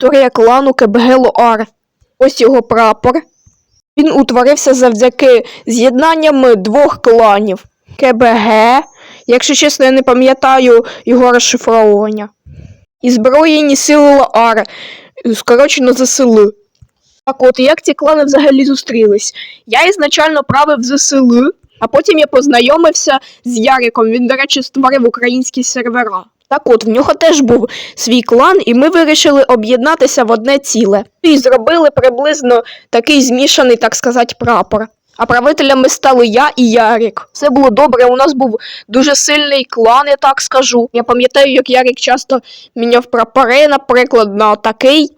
Історія клану КБГ-Лоар. Ось його прапор. Він утворився завдяки з'єднанням двох кланів КБГ. Якщо чесно, я не пам'ятаю його розшифровування. І Збройні сили Лоар, скорочено ЗСЛ. Так от, як ці клани взагалі зустрілись? Я ізначально правив ЗСЛ, а потім я познайомився з Яриком. Він, до речі, створив українські сервера. Так от, в нього теж був свій клан, і ми вирішили об'єднатися в одне ціле. І зробили приблизно такий змішаний, так сказати, прапор. А правителями стали я і Ярик. Все було добре. У нас був дуже сильний клан, я так скажу. Я пам'ятаю, як Ярик часто міняв прапори, наприклад, на такий.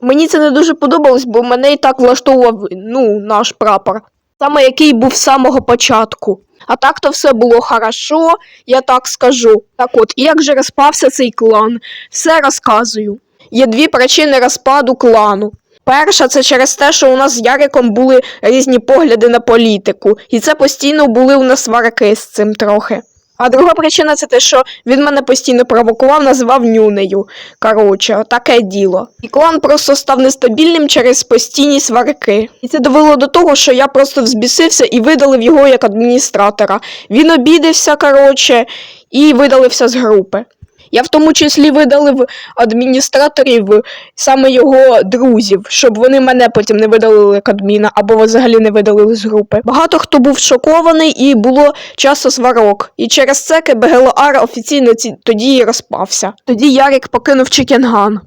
Мені це не дуже подобалось, бо мене і так влаштовував ну, наш прапор, саме який був з самого початку. А так то все було хорошо, я так скажу. Так от, як же розпався цей клан? Все розказую. Є дві причини розпаду клану. Перша це через те, що у нас з Яриком були різні погляди на політику, і це постійно були у нас сварки з цим трохи. А друга причина це те, що він мене постійно провокував, називав нюнею. Коротше, таке діло. І клан просто став нестабільним через постійні сварки. І це довело до того, що я просто взбісився і видалив його як адміністратора. Він обідався, коротше, і видалився з групи. Я в тому числі видалив адміністраторів саме його друзів, щоб вони мене потім не видалили як адміна або взагалі не видалили з групи. Багато хто був шокований і було часто сварок. І через це КБГЛАР офіційно ці... тоді і розпався. Тоді Ярик покинув Чікенган.